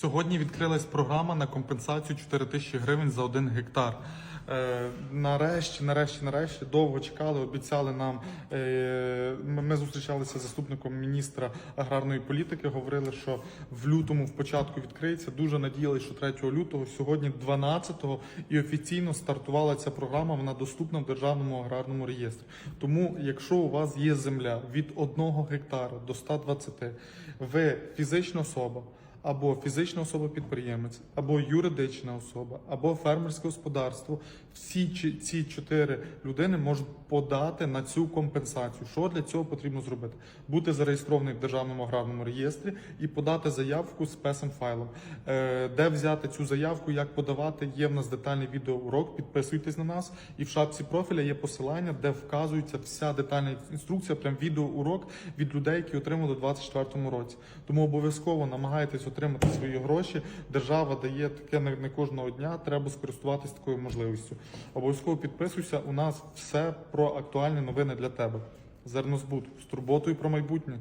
Сьогодні відкрилась програма на компенсацію 4 тисячі гривень за один гектар. Е, нарешті, нарешті, нарешті довго чекали, обіцяли нам. Е, ми зустрічалися з заступником міністра аграрної політики. Говорили, що в лютому в початку відкриється. Дуже надіялися, що 3 лютого, сьогодні 12-го, і офіційно стартувала ця програма. Вона доступна в державному аграрному реєстрі. Тому, якщо у вас є земля від 1 гектара до 120, ви фізична особа або фізична особа-підприємець, або юридична особа, або фермерське господарство, всі ці чотири людини можуть подати на цю компенсацію. Що для цього потрібно зробити? Бути зареєстрований в державному аграрному реєстрі і подати заявку з песом файлом. Е, Де взяти цю заявку, як подавати? Є в нас детальний відеоурок. Підписуйтесь на нас, і в шапці профіля є посилання, де вказується вся детальна інструкція, прям відеоурок від людей, які отримали у 2024 році. Тому обов'язково намагайтесь отримати свої гроші. Держава дає таке не, кожного дня. Треба скористуватись такою можливістю. Обов'язково підписуйся. У нас все про актуальні новини для тебе. Зернозбут з турботою про майбутнє.